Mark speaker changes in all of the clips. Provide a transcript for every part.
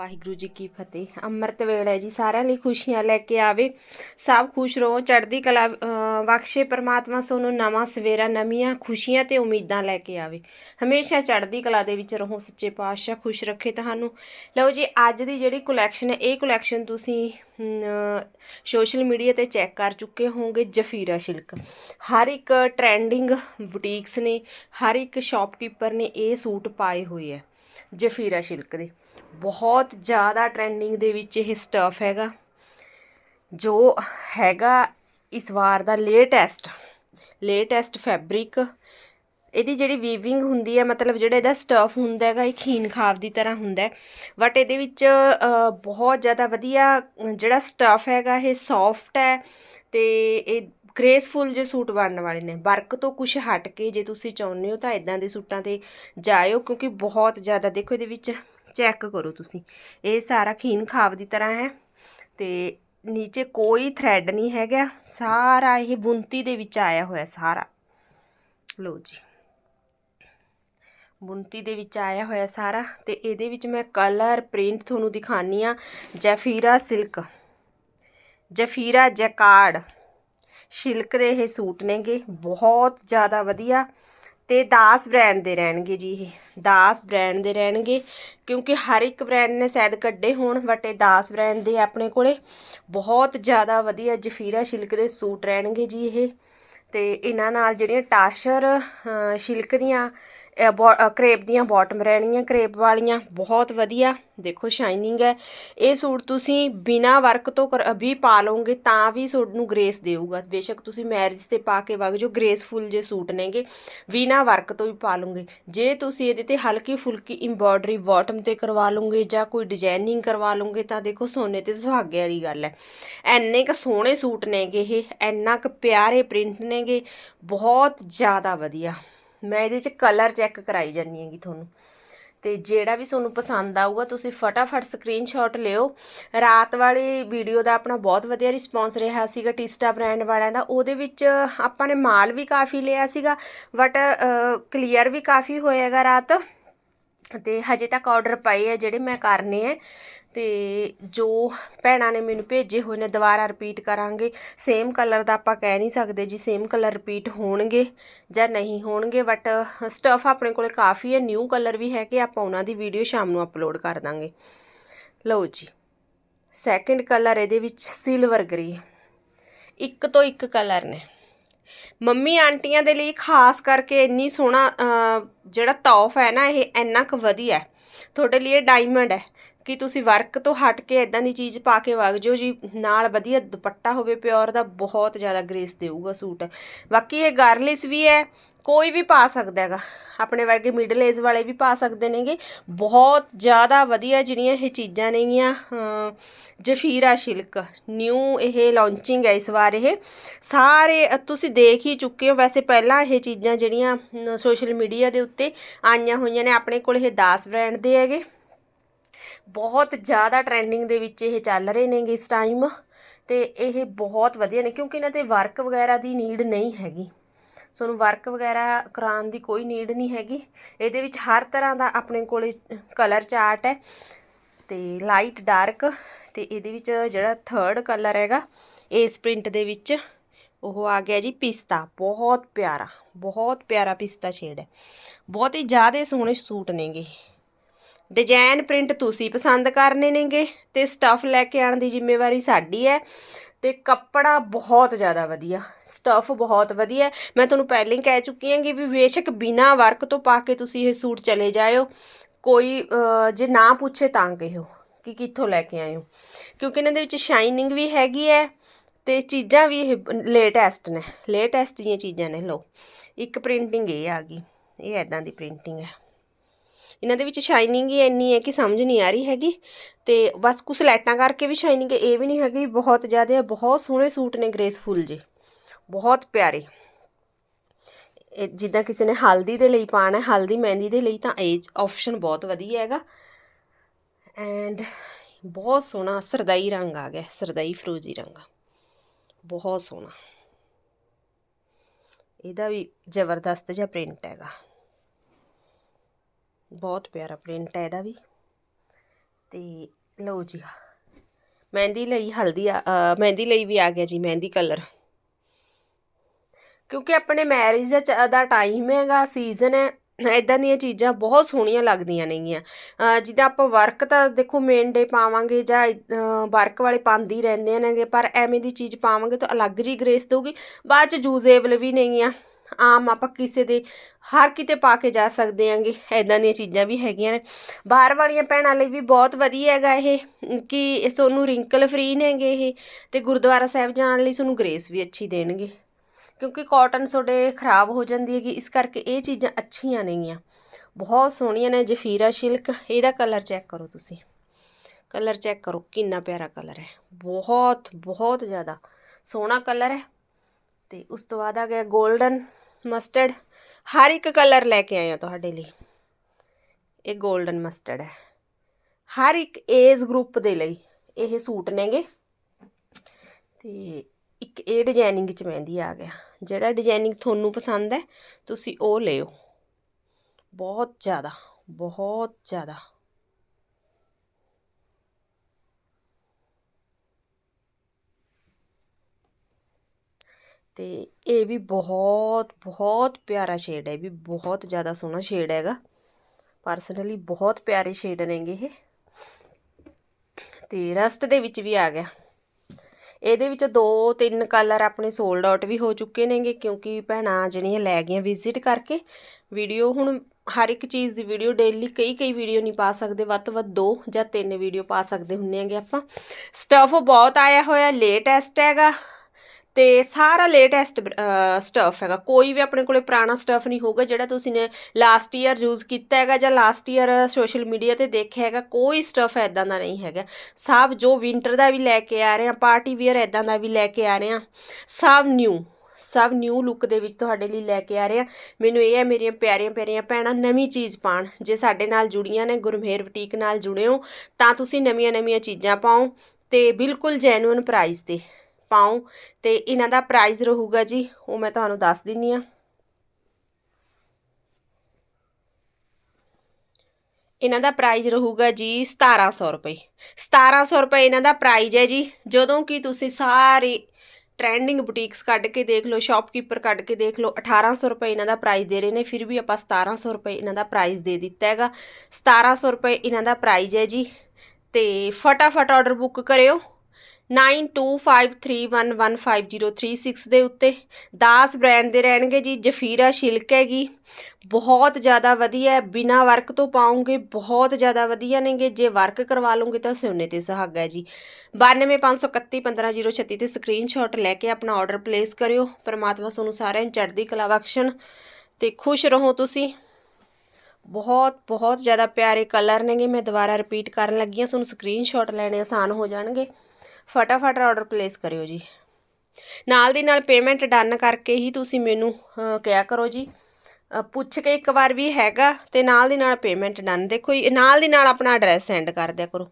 Speaker 1: ਵਾਹਿਗੁਰੂ ਜੀ ਕੀ ਫਤਿਹ। ਅੰਮ੍ਰਿਤ ਵੇਲੇ ਜੀ ਸਾਰਿਆਂ ਲਈ ਖੁਸ਼ੀਆਂ ਲੈ ਕੇ ਆਵੇ। ਸਭ ਖੁਸ਼ ਰਹੋ, ਚੜ੍ਹਦੀ ਕਲਾ ਬਖਸ਼ੇ ਪ੍ਰਮਾਤਮਾ, ਸੋਨੂੰ ਨਵਾਂ ਸਵੇਰਾ, ਨਵੀਆਂ ਖੁਸ਼ੀਆਂ ਤੇ ਉਮੀਦਾਂ ਲੈ ਕੇ ਆਵੇ। ਹਮੇਸ਼ਾ ਚੜ੍ਹਦੀ ਕਲਾ ਦੇ ਵਿੱਚ ਰਹੋ, ਸੱਚੇ ਪਾਤਸ਼ਾਹ ਖੁਸ਼ ਰੱਖੇ ਤੁਹਾਨੂੰ। ਲਓ ਜੀ, ਅੱਜ ਦੀ ਜਿਹੜੀ ਕਲੈਕਸ਼ਨ ਹੈ, ਇਹ ਕਲੈਕਸ਼ਨ ਤੁਸੀਂ ਸੋਸ਼ਲ ਮੀਡੀਆ ਤੇ ਚੈੱਕ ਕਰ ਚੁੱਕੇ ਹੋਵੋਗੇ, ਜਫੀਰਾ ਸਿਲਕ। ਹਰ ਇੱਕ ਟ੍ਰੈਂਡਿੰਗ ਬੁਟੀਕਸ ਨੇ, ਹਰ ਇੱਕ ਸ਼ਾਪਕੀਪਰ ਨੇ ਇਹ ਸੂਟ ਪਾਏ ਹੋਏ ਹੈ, ਜਫੀਰਾ ਸਿਲਕ ਦੇ। ਬਹੁਤ ਜ਼ਿਆਦਾ ਟ੍ਰੈਂਡਿੰਗ ਦੇ ਵਿੱਚ ਇਹ ਸਟਫ ਹੈਗਾ। ਜੋ ਹੈਗਾ ਇਸ ਵਾਰ ਦਾ ਲੇਟੈਸਟ ਲੇਟੈਸਟ ਫੈਬਰਿਕ ਇਹਦੀ ਜਿਹੜੀ ਵੀਵਿੰਗ ਹੁੰਦੀ ਹੈ, ਮਤਲਬ ਜਿਹੜਾ ਇਹਦਾ ਸਟਫ ਹੁੰਦਾ ਹੈਗਾ, ਇਹ ਖੀਨ ਖਾਬ ਦੀ ਤਰ੍ਹਾਂ ਹੁੰਦਾ ਹੈ। ਬਟ ਇਹਦੇ ਵਿੱਚ ਬਹੁਤ ਜ਼ਿਆਦਾ ਵਧੀਆ ਜਿਹੜਾ ਸਟਫ ਹੈਗਾ, ਇਹ ਸੌਫਟ ਹੈ ਤੇ ਇਹ ਗ੍ਰੇਸਫੁਲ ਜੇ ਸੂਟ ਬਣਨ ਵਾਲੇ ਨੇ। ਵਰਕ ਤੋਂ ਕੁਝ ਹਟ ਕੇ ਜੇ ਤੁਸੀਂ ਚਾਹੁੰਦੇ ਹੋ ਤਾਂ ਇਦਾਂ ਦੇ ਸੂਟਾਂ ਤੇ ਜਾਇਓ, ਕਿਉਂਕਿ ਬਹੁਤ ਜ਼ਿਆਦਾ ਦੇਖੋ ਇਹਦੇ ਵਿੱਚ ਚੈੱਕ ਕਰੋ ਤੁਸੀਂ। ਇਹ ਸਾਰਾ ਖੀਨ ਖਾਬ ਦੀ ਤਰ੍ਹਾਂ ਹੈ ਤੇ ਨੀਚੇ ਕੋਈ ਥ੍ਰੈਡ ਨਹੀਂ ਹੈਗਾ। ਸਾਰਾ ਇਹ ਬੁੰਤੀ ਦੇ ਵਿੱਚ ਆਇਆ ਹੋਇਆ ਸਾਰਾ। ਲਓ ਜੀ। ਬੁੰਤੀ ਦੇ ਵਿੱਚ ਆਇਆ ਹੋਇਆ ਸਾਰਾ ਤੇ ਇਹਦੇ ਵਿੱਚ ਮੈਂ ਕਲਰ ਪ੍ਰਿੰਟ ਤੁਹਾਨੂੰ ਦਿਖਾਨੀ ਆ। ਜੈਫੀਰਾ ਸਿਲਕ ਜਫੀਰਾ ਜੈਕਾਰਡ। ਸਿਲਕ ਦੇ ਇਹ ਸੂਟ ਨੇਗੇ। ਬਹੁਤ ਜ਼ਿਆਦਾ ਵਧੀਆ। ਤੇ ਦਾਸ ਬ੍ਰਾਂਡ ਦੇ ਰਹਿਣਗੇ ਜੀ ਇਹ, ਦਾਸ ਬ੍ਰਾਂਡ ਦੇ ਰਹਿਣਗੇ, ਕਿਉਂਕਿ ਹਰ ਇੱਕ ਬ੍ਰਾਂਡ ਨੇ ਸ਼ਾਇਦ ਕੱਢੇ ਹੋਣ ਬਟ ਇਹ ਦਾਸ ਬ੍ਰਾਂਡ ਦੇ ਆਪਣੇ ਕੋਲੇ ਬਹੁਤ ਜ਼ਿਆਦਾ ਵਧੀਆ ਜਫੀਰਾ ਸਿਲਕ ਦੇ ਸੂਟ ਰਹਿਣਗੇ ਜੀ ਇਹ, ਤੇ ਇਹਨਾਂ ਨਾਲ ਜਿਹੜੀਆਂ ਟਾਸ਼ਰ ਸਿਲਕ ਦੀਆਂ ਕਰੇਪ ਦੀਆਂ ਬਾਟਮ ਰਹਿਣੀਆਂ ਕਰੇਪ ਵਾਲੀਆਂ, ਬਹੁਤ ਵਧੀਆ। ਦੇਖੋ ਸ਼ਾਈਨਿੰਗ ਹੈ। ਇਹ ਸੂਟ ਤੁਸੀਂ ਬਿਨਾ ਵਰਕ ਤੋਂ ਕਰ- ਵੀ ਪਾ ਲਓਗੇ, ਤਾਂ ਵੀ ਸੂਟ ਨੂੰ ਗ੍ਰੇਸ ਦੇਊਗਾ। ਬੇਸ਼ੱਕ ਤੁਸੀਂ ਮੈਰਿਜ ਤੇ ਪਾ ਕੇ ਵਗ ਜੋ ਗ੍ਰੇਸਫੁਲ ਜੇ ਸੂਟ ਨੇਗੇ, ਬਿਨਾ ਵਰਕ ਤੋਂ ਵੀ ਪਾ ਲਓਗੇ। ਜੇ ਤੁਸੀਂ ਇਹਦੇ ਤੇ ਹਲਕੀ ਫੁਲਕੀ ਐਮਬੋਡਰੀ ਬਾਟਮ ਤੇ ਕਰਵਾ ਲਓਗੇ ਜਾਂ ਕੋਈ ਡਿਜ਼ਾਈਨਿੰਗ ਕਰਵਾ ਲਓਗੇ, ਤਾਂ ਦੇਖੋ, ਸੋਨੇ ਤੇ ਸੁਹਾਗੇ ਵਾਲੀ ਗੱਲ ਹੈ। ਐਨੇ ਕ ਸੋਹਣੇ ਸੂਟ ਨੇਗੇ ਇਹ ਐਨਾ ਕ ਪਿਆਰੇ ਪ੍ਰਿੰਟ ਨੇਗੇ, ਬਹੁਤ ਜ਼ਿਆਦਾ ਵਧੀਆ। ਮੈਂ ਇਹਦੇ ਚ ਕਲਰ ਚੈੱਕ ਕਰਾਈ ਜਾਨੀ ਹੈਗੀ ਤੁਹਾਨੂੰ। ਤੇ ਜਿਹੜਾ ਵੀ ਤੁਹਾਨੂੰ ਪਸੰਦ ਆਊਗਾ, ਤੁਸੀਂ ਫਟਾਫਟ ਸਕਰੀਨਸ਼ਾਟ ਲਿਓ। ਰਾਤ ਵਾਲੀ ਵੀਡੀਓ ਦਾ ਆਪਣਾ ਬਹੁਤ ਵਧੀਆ ਰਿਸਪੌਂਸ ਰਿਹਾ ਸੀਗਾ ਟਿਸਟਾ ਬ੍ਰਾਂਡ ਵਾਲਿਆਂ ਦਾ। ਉਹਦੇ ਵਿੱਚ ਆਪਾਂ ਨੇ ਮਾਲ ਵੀ ਕਾਫੀ ਲਿਆ ਸੀਗਾ ਬਟ ਕਲੀਅਰ ਵੀ ਕਾਫੀ ਹੋਏਗਾ ਰਾਤ। ਤੇ ਹਜੇ ਤੱਕ ਆਰਡਰ ਪਏ ਆ ਜਿਹੜੇ ਮੈਂ ਕਰਨੇ ਆ। ਤੇ ਜੋ ਭੈਣਾਂ ਨੇ ਮੈਨੂੰ ਭੇਜੇ ਹੋਏ ਨੇ, ਦੁਬਾਰਾ ਰਿਪੀਟ ਕਰਾਂਗੇ। ਸੇਮ ਕਲਰ ਦਾ ਆਪਾਂ ਕਹਿ ਨਹੀਂ ਸਕਦੇ ਜੀ ਸੇਮ ਕਲਰ ਰਿਪੀਟ ਹੋਣਗੇ ਜਾਂ ਨਹੀਂ ਹੋਣਗੇ ਬਟ ਸਟਫ ਆਪਣੇ ਕੋਲੇ ਕਾਫੀ ਹੈ ਨਿਊ ਕਲਰ ਵੀ ਹੈ ਕਿ ਆਪਾਂ ਉਹਨਾਂ ਦੀ ਵੀਡੀਓ ਸ਼ਾਮ ਨੂੰ ਅਪਲੋਡ ਕਰ ਦਾਂਗੇ। ਲਓ ਜੀ ਸੈਕੰਡ ਕਲਰ ਇਹਦੇ ਵਿੱਚ ਸਿਲਵਰ ਗ੍ਰੇ ਇੱਕ ਤੋਂ ਇੱਕ ਕਲਰ ਨੇ। ਮੰਮੀ ਆਂਟੀਆਂ ਦੇ ਲਈ ਖਾਸ ਕਰਕੇ ਇੰਨੀ ਸੋਹਣਾ ਜਿਹੜਾ ਤੌਫ ਹੈ ਨਾ, ਇਹ ਇੰਨਾ ਕੁ ਵਧੀਆ ਤੁਹਾਡੇ ਲਈ ਇਹ ਡਾਇਮੰਡ ਹੈ ਕਿ ਤੁਸੀਂ ਵਰਕ ਤੋਂ ਹਟ ਕੇ ਇਦਾਂ ਦੀ ਚੀਜ਼ ਪਾ ਕੇ ਵਗ ਜਾਓ ਜੀ। ਨਾਲ ਵਧੀਆ ਦੁਪੱਟਾ ਹੋਵੇ ਪਿਓਰ ਦਾ ਬਹੁਤ ਜ਼ਿਆਦਾ ਗ੍ਰੇਸ ਦੇਊਗਾ ਸੂਟ। ਬਾਕੀ ਇਹ ਗਾਰਲਿਸ ਵੀ ਹੈ, ਕੋਈ ਵੀ ਪਾ ਸਕਦਾ ਹੈਗਾ। ਆਪਣੇ ਵਰਗੇ ਮਿਡਲ ਏਜ ਵਾਲੇ ਵੀ ਪਾ ਸਕਦੇ ਨੇਗੇ। ਬਹੁਤ ਜ਼ਿਆਦਾ ਵਧੀਆ ਜਿਹੜੀਆਂ ਇਹ ਚੀਜ਼ਾਂ ਨੇਗੀਆਂ ਜਫੀਰਾ ਸਿਲਕ ਨਿਊ ਇਹ ਲਾਂਚਿੰਗ ਹੈ ਇਸ ਵਾਰ ਇਹ। ਸਾਰੇ, ਤੁਸੀਂ ਦੇਖ ਹੀ ਚੁੱਕੇ ਹੋ, ਵੈਸੇ ਪਹਿਲਾਂ ਇਹ ਚੀਜ਼ਾਂ ਜਿਹੜੀਆਂ ਸੋਸ਼ਲ ਮੀਡੀਆ ਦੇ ਉੱਤੇ ਆਈਆਂ ਹੋਈਆਂ ਨੇ, ਆਪਣੇ ਕੋਲ ਇਹ 10 ਬ੍ਰਾਂਡ ਦੇ ਹੈਗੇ। ਬਹੁਤ ਜ਼ਿਆਦਾ ਟ੍ਰੈਂਡਿੰਗ ਦੇ ਵਿੱਚ ਇਹ ਚੱਲ ਰਹੇ ਨੇਗੇ ਇਸ ਟਾਈਮ ਤੇ ਇਹ ਬਹੁਤ ਵਧੀਆ ਨੇ ਕਿਉਂਕਿ ਇਹਨਾਂ ਤੇ ਵਰਕ ਵਗੈਰਾ ਦੀ ਨੀਡ ਨਹੀਂ ਹੈਗੀ। ਤੁਹਾਨੂੰ ਵਰਕ ਵਗੈਰਾ ਕਰਾਉਣ ਦੀ ਕੋਈ ਨੀਡ ਨਹੀਂ ਹੈਗੀ। ਇਹਦੇ ਵਿੱਚ ਹਰ ਤਰ੍ਹਾਂ ਦਾ ਆਪਣੇ ਕੋਲੇ ਕਲਰ ਚਾਰਟ ਹੈ ਤੇ ਲਾਈਟ ਡਾਰਕ ਤੇ ਇਹਦੇ ਵਿੱਚ ਜਿਹੜਾ ਥਰਡ ਕਲਰ ਹੈਗਾ, ਇਸ ਪ੍ਰਿੰਟ ਦੇ ਵਿੱਚ ਉਹ ਆ ਗਿਆ ਜੀ ਪਿਸਤਾ। ਬਹੁਤ ਪਿਆਰਾ ਬਹੁਤ ਪਿਆਰਾ ਪਿਸਤਾ ਸ਼ੇਡ ਹੈ। ਬਹੁਤ ਹੀ ਜ਼ਿਆਦਾ ਸੋਹਣੇ ਸੂਟ ਨੇਗੇ। ਡਿਜ਼ਾਈਨ ਪ੍ਰਿੰਟ ਤੁਸੀਂ ਪਸੰਦ ਕਰਨੇ ਨੇਗੇ ਤੇ ਸਟਫ ਲੈ ਕੇ ਆਉਣ ਦੀ ਜ਼ਿੰਮੇਵਾਰੀ ਸਾਡੀ ਹੈ ਤੇ ਕੱਪੜਾ ਬਹੁਤ ਜ਼ਿਆਦਾ ਵਧੀਆ ਸਟਫ ਬਹੁਤ ਵਧੀਆ ਮੈਂ ਤੁਹਾਨੂੰ ਪਹਿਲਾਂ ਹੀ ਕਹਿ ਚੁੱਕੀ ਹਾਂ ਕਿ ਵੀ ਬੇਸ਼ੱਕ ਬਿਨਾ ਵਰਕ ਤੋਂ ਪਾ ਕੇ ਤੁਸੀਂ ਇਹ ਸੂਟ ਚਲੇ ਜਾਇਓ, ਕੋਈ ਜੇ ਨਾ ਪੁੱਛੇ ਤਾਂ ਕਹਿਓ ਕਿ ਕਿੱਥੋਂ ਲੈ ਕੇ ਆਏ ਹੋ। ਕਿਉਂਕਿ ਇਹਨਾਂ ਦੇ ਵਿੱਚ ਸ਼ਾਈਨਿੰਗ ਵੀ ਹੈਗੀ ਹੈ ਤੇ ਚੀਜ਼ਾਂ ਵੀ ਇਹ ਲੇਟੈਸਟ ਨੇ ਲੇਟੈਸਟ ਦੀਆਂ ਚੀਜ਼ਾਂ ਨੇ ਲੋ ਇੱਕ ਪ੍ਰਿੰਟਿੰਗ ਇਹ ਆ ਗਈ, ਇਹ ਐਦਾਂ ਦੀ ਪ੍ਰਿੰਟਿੰਗ ਹੈ। ਇਹਨਾਂ ਦੇ ਵਿੱਚ ਸ਼ਾਈਨਿੰਗ ਹੀ ਇੰਨੀ ਹੈ ਕਿ ਸਮਝ ਨਹੀਂ ਆ ਰਹੀ ਹੈਗੀ। ਤੇ ਬਸ ਕੁਛ ਲਾਈਟਾਂ ਕਰਕੇ ਵੀ ਸ਼ਾਈਨਿੰਗ ਇਹ ਵੀ ਨਹੀਂ ਹੈਗੀ, ਬਹੁਤ ਜ਼ਿਆਦਾ ਹੈ ਬਹੁਤ ਸੋਹਣੇ ਸੂਟ ਨੇ ਗ੍ਰੇਸਫੁਲ ਜੇ ਬਹੁਤ ਪਿਆਰੇ। ਜਿੱਦਾਂ ਕਿਸੇ ਨੇ ਹਲਦੀ ਦੇ ਲਈ ਪਾਣਾ ਹਲਦੀ ਮਹਿੰਦੀ ਦੇ ਲਈ ਤਾਂ ਇਹ ਆਪਸ਼ਨ ਬਹੁਤ ਵਧੀਆ ਹੈਗਾ। ਐਂਡ ਬਹੁਤ ਸੋਹਣਾ ਸਰਦਾਈ ਰੰਗ ਆ ਗਿਆ, ਸਰਦਾਈ ਫਰੋਜ਼ੀ ਰੰਗ। ਬਹੁਤ ਸੋਹਣਾ। ਇਹਦਾ ਵੀ ਜ਼ਬਰਦਸਤ ਜਿਹਾ ਪ੍ਰਿੰਟ ਹੈਗਾ। ਬਹੁਤ ਪਿਆਰਾ ਪ੍ਰਿੰਟ ਹੈ ਇਹਦਾ ਵੀ। ਤੇ ਲਓ ਜੀ ਮਹਿੰਦੀ ਲਈ ਹਲਦੀ ਆ- ਮਹਿੰਦੀ ਲਈ ਵੀ ਆ ਗਿਆ ਜੀ ਮਹਿੰਦੀ ਕਲਰ। ਕਿਉਂਕਿ ਆਪਣੇ ਮੈਰਿਜ ਦਾ ਟਾਈਮ ਹੈਗਾ ਸੀਜ਼ਨ ਹੈ ਇਦਾਂ ਦੀਆਂ ਚੀਜ਼ਾਂ ਬਹੁਤ ਸੋਹਣੀਆਂ ਲੱਗਦੀਆਂ ਨੇਗੀਆਂ। ਜਿੱਦਾਂ ਆਪਾਂ ਵਰਕ ਤਾਂ ਦੇਖੋ ਮੇਨ ਡੇ ਪਾਵਾਂਗੇ ਜਾਂ ਵਰਕ ਵਾਲੇ ਪਾਉਂਦੇ ਰਹਿੰਦੇ ਨੇਗੇ, ਪਰ ਐਵੇਂ ਦੀ ਚੀਜ਼ ਪਾਵਾਂਗੇ ਤਾਂ ਅਲੱਗ ਜੀ ਗ੍ਰੇਸ ਦਊਗੀ। ਬਾਅਦ ਚ ਯੂਜ਼ੇਬਲ ਵੀ ਨਹੀਂ ਆ ਆਮ ਆਪਾਂ ਕਿਸੇ ਦੇ ਹਰ ਕਿਤੇ ਪਾ ਕੇ ਜਾ ਸਕਦੇ ਆਂਗੇ ਐਦਾਂ ਦੀਆਂ ਚੀਜ਼ਾਂ ਵੀ ਹੈਗੀਆਂ ਨੇ। ਬਾਹਰ ਵਾਲੀਆਂ ਭੈਣਾਂ ਲਈ ਵੀ ਬਹੁਤ ਵਧੀਆ ਹੈਗਾ ਇਹ, ਕਿ ਸੋਨੂੰ ਰਿੰਕਲ ਫ੍ਰੀ ਨੇਗੇ ਇਹ, ਤੇ ਗੁਰਦੁਆਰਾ ਸਾਹਿਬ ਜਾਣ ਲਈ ਤੁਹਾਨੂੰ ਗ੍ਰੇਸ ਵੀ ਅੱਛੀ ਦੇਣਗੇ। ਕਿਉਂਕਿ ਕਾਟਨ ਤੁਹਾਡੇ ਖਰਾਬ ਹੋ ਜਾਂਦੀ ਹੈਗੀ, ਇਸ ਕਰਕੇ ਇਹ ਚੀਜ਼ਾਂ ਅੱਛੀਆਂ ਨੇਗੀਆਂ ਬਹੁਤ ਸੋਹਣੀਆਂ ਨੇ ਜਫੀਰਾ ਸ਼ਿਲਕ ਇਹਦਾ ਕਲਰ ਚੈੱਕ ਕਰੋ ਤੁਸੀਂ। ਕਲਰ ਚੈੱਕ ਕਰੋ, ਕਿੰਨਾ ਪਿਆਰਾ ਕਲਰ ਹੈ। ਬਹੁਤ ਬਹੁਤ ਜ਼ਿਆਦਾ ਸੋਹਣਾ ਕਲਰ ਹੈ। ਤੇ ਉਸ ਤੋਂ ਬਾਅਦ ਆ ਗਿਆ 골ਡਨ ਮਸਟਰਡ ਹਰ ਇੱਕ ਕਲਰ ਲੈ ਕੇ ਆਏ ਆ ਤੁਹਾਡੇ ਲਈ। ਇਹ 골ਡਨ ਮਸਟਰਡ ਹੈ। ਹਰ ਇੱਕ ਏਜ ਗਰੁੱਪ ਦੇ ਲਈ ਇਹ ਸੂਟ ਨੇਗੇ। ਤੇ ਇੱਕ ਇਹ ਡਿਜ਼ਾਈਨਿੰਗ ਚ ਮਹਿੰਦੀ ਆ ਗਿਆ। ਜਿਹੜਾ ਡਿਜ਼ਾਈਨਿੰਗ ਤੁਹਾਨੂੰ ਪਸੰਦ ਹੈ, ਤੁਸੀਂ ਉਹ ਲਿਓ ਬਹੁਤ ਜ਼ਿਆਦਾ ਬਹੁਤ ਜ਼ਿਆਦਾ। ਤੇ ਇਹ ਵੀ ਬਹੁਤ ਬਹੁਤ ਪਿਆਰਾ ਸ਼ੇਡ ਹੈ। ਇਹ ਵੀ ਬਹੁਤ ਜ਼ਿਆਦਾ ਸੋਹਣਾ ਸ਼ੇਡ ਹੈਗਾ। ਪਰਸਨਲੀ ਬਹੁਤ ਪਿਆਰੇ ਸ਼ੇਡ ਨੇਗੇ ਇਹ। ਤੇ ਰਸਟ ਦੇ ਵਿੱਚ ਵੀ ਆ ਗਿਆ। ਇਹਦੇ ਵਿੱਚ ਦੋ ਤਿੰਨ ਕਲਰ ਆਪਣੇ ਸੋਲਡ ਆਊਟ ਵੀ ਹੋ ਚੁੱਕੇ ਨੇਗੇ, ਕਿਉਂਕਿ ਭੈਣਾਂ ਜਿਹੜੀਆਂ ਲੈ ਗਈਆਂ ਵਿਜ਼ਿਟ ਕਰਕੇ ਵੀਡੀਓ ਹੁਣ ਹਰ ਇੱਕ ਚੀਜ਼ ਦੀ ਵੀਡੀਓ ਡੇਲੀ ਕਈ ਕਈ ਵੀਡੀਓ ਨਹੀਂ ਪਾ ਸਕਦੇ, ਵੱਧ ਤੋਂ ਵੱਧ ਦੋ ਜਾਂ ਤਿੰਨ ਵੀਡੀਓ ਪਾ ਸਕਦੇ ਹੁੰਨੇ ਆਂਗੇ ਆਪਾਂ। ਸਟਫ ਬਹੁਤ ਆਇਆ ਹੋਇਆ ਲੇਟੈਸਟ ਹੈਗਾ। ਤੇ ਸਾਰਾ ਲੇਟੈਸਟ ਸਟਫ ਹੈਗਾ। ਕੋਈ ਵੀ ਆਪਣੇ ਕੋਲੇ ਪੁਰਾਣਾ ਸਟਫ ਨਹੀਂ ਹੋਊਗਾ, ਜਿਹੜਾ ਤੁਸੀਂ ਨੇ ਲਾਸਟ ਈਅਰ ਯੂਜ਼ ਕੀਤਾ ਹੈਗਾ ਜਾਂ ਲਾਸਟ ਈਅਰ ਸੋਸ਼ਲ ਮੀਡੀਆ ਤੇ ਦੇਖਿਆ ਹੈਗਾ, ਕੋਈ ਸਟਫ ਐਦਾਂ ਦਾ ਨਹੀਂ ਹੈਗਾ। ਸਭ ਜੋ ਵਿੰਟਰ ਦਾ ਵੀ ਲੈ ਕੇ ਆ ਰਹੇ ਆ ਪਾਰਟੀ ਵੇਅਰ ਐਦਾਂ ਦਾ ਵੀ ਲੈ ਕੇ ਆ ਰਹੇ ਆ, ਸਭ ਨਿਊ ਸਭ ਨਿਊ ਲੁੱਕ ਦੇ ਵਿੱਚ ਤੁਹਾਡੇ ਲਈ ਲੈ ਕੇ ਆ ਰਹੇ ਆ। ਮੈਨੂੰ ਇਹ ਹੈ, ਮੇਰੀਆਂ ਪਿਆਰੀਆਂ ਪਿਆਰੀਆਂ ਭੈਣਾਂ, ਨਵੀਂ ਚੀਜ਼ ਪਾਣ ਜੇ ਸਾਡੇ ਨਾਲ ਜੁੜੀਆਂ ਨੇ ਗੁਰਮੇਰ ਬੁਟੀਕ ਨਾਲ ਜੁੜਿਓ ਤਾਂ ਤੁਸੀਂ ਨਵੀਆਂ ਨਵੀਆਂ ਚੀਜ਼ਾਂ ਪਾਓ ਤੇ ਬਿਲਕੁਲ ਜੈਨੂਇਨ ਪ੍ਰਾਈਸ ਤੇ। ਪਾਓ ਤੇ ਇਹਨਾਂ ਦਾ ਪ੍ਰਾਈਸ ਰਹੂਗਾ ਜੀ, ਉਹ ਮੈਂ ਤੁਹਾਨੂੰ ਦੱਸ ਦਿੰਨੀ ਆ। ਇਹਨਾਂ ਦਾ ਪ੍ਰਾਈਸ ਰਹੂਗਾ ਜੀ 1700 ਰੁਪਏ। 1700 ਰੁਪਏ ਇਹਨਾਂ ਦਾ ਪ੍ਰਾਈਸ ਹੈ ਜੀ, ਜਦੋਂ ਕਿ ਤੁਸੀਂ ਸਾਰੇ ਟ੍ਰੈਂਡਿੰਗ ਬੁਟੀਕਸ ਕੱਢ ਕੇ ਦੇਖ ਲਓ ਸ਼ਾਪਕੀਪਰ ਕੱਢ ਕੇ ਦੇਖ ਲਓ 1800 ਰੁਪਏ ਇਹਨਾਂ ਦਾ ਪ੍ਰਾਈਸ ਦੇ ਰਹੇ ਨੇ, ਫਿਰ ਵੀ ਆਪਾਂ 1700 ਰੁਪਏ ਇਹਨਾਂ ਦਾ ਪ੍ਰਾਈਸ ਦੇ ਦਿੱਤਾ ਹੈਗਾ। 1700 ਰੁਪਏ ਇਹਨਾਂ ਦਾ ਪ੍ਰਾਈਸ ਹੈ ਜੀ, ਤੇ ਫਟਾਫਟ ਆਰਡਰ ਬੁੱਕ ਕਰਿਓ। 9253115036 ਦੇ ਉੱਤੇ ਦਾਸ ਬ੍ਰਾਂਡ ਦੇ ਰਹਿਣਗੇ ਜੀ ਜਫੀਰਾ ਸ਼ਿਲਕ ਹੈਗੀ ਬਹੁਤ ਜ਼ਿਆਦਾ ਵਧੀਆ ਹੈ ਬਿਨਾ ਵਰਕ ਤੋਂ ਪਾਉਂਗੇ ਬਹੁਤ ਜ਼ਿਆਦਾ ਵਧੀਆ ਨੇਗੇ ਜੇ ਵਰਕ ਕਰਵਾ ਲਓਗੇ ਤਾਂ ਸੋਨੇ ਤੇ ਸੁਹਾਗਾ ਹੈ ਜੀ 9251311536 ਤੇ ਸਕਰੀਨਸ਼ਾਟ ਲੈ ਕੇ ਆਪਣਾ ਆਰਡਰ ਪਲੇਸ ਕਰਿਓ ਪਰਮਾਤਮਾ ਤੁਹਾਨੂੰ ਸਾਰਿਆਂ ਨੂੰ ਚੜ੍ਹਦੀ ਕਲਾ ਬਖਸ਼ਣ ਤੇ ਖੁਸ਼ ਰਹੋ ਤੁਸੀਂ ਬਹੁਤ ਬਹੁਤ ਜ਼ਿਆਦਾ ਪਿਆਰੇ ਕਲਰ ਨੇਗੇ ਮੈਂ ਦੁਬਾਰਾ ਰਿਪੀਟ ਕਰਨ ਲੱਗੀ ਹਾਂ ਤੁਹਾਨੂੰ ਸਕਰੀਨਸ਼ਾਟ ਲੈਣੇ ਆਸਾਨ ਹੋ ਜਾਣਗੇ ਫਟਾਫਟ ਆਰਡਰ ਪਲੇਸ ਕਰਿਓ ਜੀ। ਨਾਲ ਦੀ ਨਾਲ ਪੇਮੈਂਟ ਡਨ ਕਰਕੇ ਹੀ ਤੁਸੀਂ ਮੈਨੂੰ ਕਿਹਾ ਕਰੋ ਜੀ। ਪੁੱਛ ਕੇ ਇੱਕ ਵਾਰ ਵੀ ਹੈਗਾ ਤੇ ਨਾਲ ਦੀ ਨਾਲ ਪੇਮੈਂਟ ਡਨ ਦੇਖੋ ਜੀ, ਨਾਲ ਦੀ ਨਾਲ ਆਪਣਾ ਐਡਰੈਸ ਸੈਂਡ ਕਰ ਦਿਆ ਕਰੋ।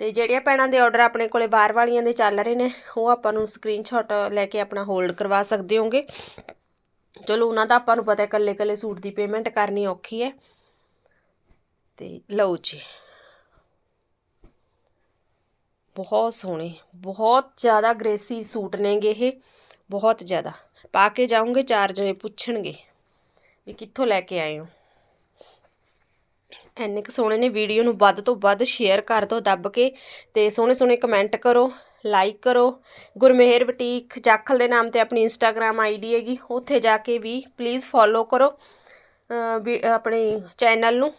Speaker 1: ਤੇ ਜਿਹੜੀਆਂ ਭੈਣਾਂ ਦੇ ਆਰਡਰ ਆਪਣੇ ਕੋਲੇ ਬਾਹਰ ਵਾਲੀਆਂ ਦੇ ਚੱਲ ਰਹੇ ਨੇ ਉਹ ਆਪਾਂ ਨੂੰ ਸਕਰੀਨਸ਼ਾਟ ਲੈ ਕੇ ਆਪਣਾ ਹੋਲਡ ਕਰਵਾ ਸਕਦੇ ਹੋਗੇ। ਚਲੋ ਉਹਨਾਂ ਦਾ ਆਪਾਂ ਨੂੰ ਪਤਾ ਹੈ ਇਕੱਲੇ ਇਕੱਲੇ ਸੂਟ ਦੀ ਪੇਮੈਂਟ ਕਰਨੀ ਔਖੀ ਹੈ। ਤੇ ਲਓ ਜੀ। ਬਹੁਤ ਸੋਹਣੇ, ਬਹੁਤ ਜ਼ਿਆਦਾ ਗ੍ਰੇਸੀ ਸੂਟ ਨੇਗੇ ਇਹ, ਬਹੁਤ ਜ਼ਿਆਦਾ। ਪਾ ਕੇ ਜਾਓਗੇ ਚਾਰ ਜਣੇ ਪੁੱਛਣਗੇ ਵੀ ਕਿੱਥੋਂ ਲੈ ਕੇ ਆਏ ਹੋ। ਐਨੇ ਕੁ ਸੋਹਣੇ ਨੇ ਵੀਡੀਓ ਨੂੰ ਵੱਧ ਤੋਂ ਵੱਧ ਸ਼ੇਅਰ ਕਰ ਦਿਓ, ਦੱਬ ਕੇ ਤੇ ਸੋਹਣੇ ਸੋਹਣੇ ਕਮੈਂਟ ਕਰੋ ਲਾਈਕ ਕਰੋ। ਗੁਰਮੇਹਰ ਬੁਟੀਕ ਜਾਖਲ ਦੇ ਨਾਮ ਤੇ ਆਪਣੀ ਇੰਸਟਾਗ੍ਰam ਆਈਡੀ ਹੈਗੀ, ਉੱਥੇ ਜਾ ਕੇ ਵੀ ਪਲੀਜ਼ ਫੋਲੋ ਕਰੋ ਵੀ, ਆਪਣੇ ਚੈਨਲ ਨੂੰ।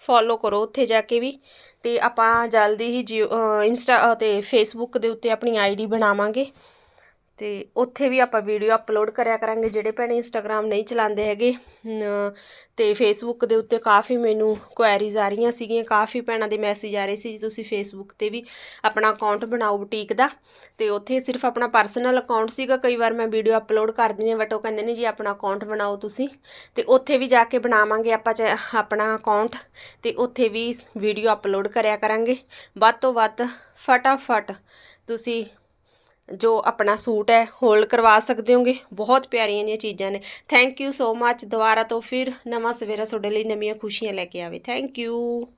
Speaker 1: ਫੋਲੋ ਕਰੋ ਉੱਥੇ ਜਾ ਕੇ ਵੀ ਤੇ ਆਪਾਂ ਜਲਦੀ ਹੀ ਜੀਓ ਇੰਸਟਾ ਤੇ ਫੇਸਬੁੱਕ ਦੇ ਉੱਤੇ ਆਪਣੀ ਆਈਡੀ ਬਣਾਵਾਂਗੇ। ਤੇ ਉੱਥੇ ਵੀ ਆਪਾਂ ਵੀਡੀਓ ਅਪਲੋਡ ਕਰਿਆ ਕਰਾਂਗੇ, ਜਿਹੜੇ ਭੈਣੇ ਇੰਸਟਾਗ੍ਰam ਨਹੀਂ ਚਲਾਉਂਦੇ ਹੈਗੇ ਨ- ਤੇ ਫੇਸਬੁੱਕ ਦੇ ਉੱਤੇ ਕਾਫੀ ਮੈਨੂੰ ਕੁਐਰੀਜ਼ ਆ ਰਹੀਆਂ ਸੀਗੀਆਂ, ਕਾਫੀ ਭੈਣਾਂ ਦੇ ਮੈਸੇਜ ਆ ਰਹੇ ਸੀ ਜੀ ਤੁਸੀਂ ਫੇਸਬੁੱਕ ਤੇ ਵੀ ਆਪਣਾ ਅਕਾਊਂਟ ਬਣਾਓ ਬੁਟੀਕ ਦਾ, ਤੇ ਉੱਥੇ ਸਿਰਫ ਆਪਣਾ ਪਰਸਨਲ ਅਕਾਊਂਟ ਸੀਗਾ, ਕਈ ਵਾਰ ਮੈਂ ਵੀਡੀਓ ਅਪਲੋਡ ਕਰਦੀ ਹਾਂ ਬਟ ਉਹ ਕਹਿੰਦੇ ਨੇ ਜੀ ਆਪਣਾ ਅਕਾਊਂਟ ਬਣਾਓ ਤੁਸੀਂ, ਤੇ ਉੱਥੇ ਵੀ ਜਾ ਕੇ ਬਣਾਵਾਂਗੇ ਆਪਾਂ ਚ- ਆਪਣਾ ਅਕਾਊਂਟ ਤੇ ਉੱਥੇ ਵੀ ਵੀਡੀਓ ਅਪਲੋਡ ਕਰਿਆ ਕਰਾਂਗੇ, ਵੱਧ ਤੋਂ ਵੱਧ ਫਟਾਫਟ ਤੁਸੀਂ ਜੋ ਆਪਣਾ ਸੂਟ ਹੈ ਹੋਲਡ ਕਰਵਾ ਸਕਦੇ ਹੋਗੇ। ਬਹੁਤ ਪਿਆਰੀਆਂ ਜਿਹੀਆਂ ਚੀਜ਼ਾਂ ਨੇ। ਥੈਂਕ ਯੂ ਸੋ ਮੱਚ ਦੁਬਾਰਾ ਤੋਂ ਫਿਰ ਨਵਾਂ ਸਵੇਰਾ ਤੁਹਾਡੇ ਲਈ ਨਵੀਆਂ ਖੁਸ਼ੀਆਂ ਲੈ ਕੇ ਆਵੇ। Thank you